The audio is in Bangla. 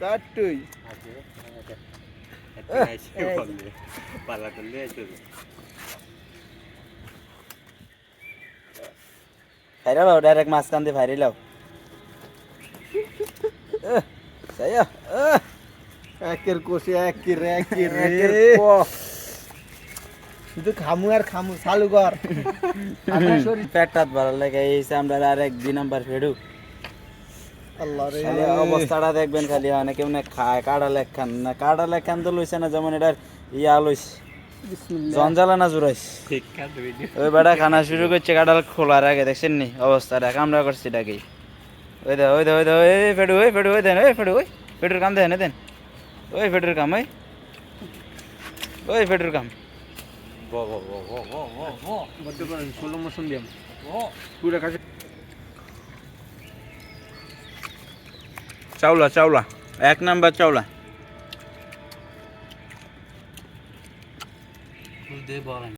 চারটুই পালা করলে আছে ফাইরা লাও ডাইরেক্ট মাঝখান দিয়ে ফাইরে লাও একের কোষে একের একের। শুধু খামু আর খামু চালু কর। পেটটাত ভালো লাগে এই আমরা আর এক দুই নাম্বার ফেডু। খালি অবস্থাটা দেখবেন খালি অনেক কেমনে খায়। কাটা লেখান না কাটা লেখান তো লইছে না যেমন এটার ইয়া লইস বিসমিল্লাহ। জঞ্জালা না জুড়াইস ঠিক কাট ভিডিও ওই বেটা খানা শুরু করছে কাটাল খোলার আগে দেখছেন নি অবস্থাটা? কামড়া করছে এটাকে। ওই দে ওই দে ওই দে ওই ফেডু ওই ফেডু ওই দেন ওই ফেডু ওই ফেডুর কাম দেন দেন। ওই ফেডুর কাম ওই। ওই ফেডুর কাম। ব ব ব ব ব ব ব। বলতে পারেন ষোলো মোশন দিয়াম। পুরো কাছে চাউলা চাওলা। এক নাম্বার চাওলা। বলেন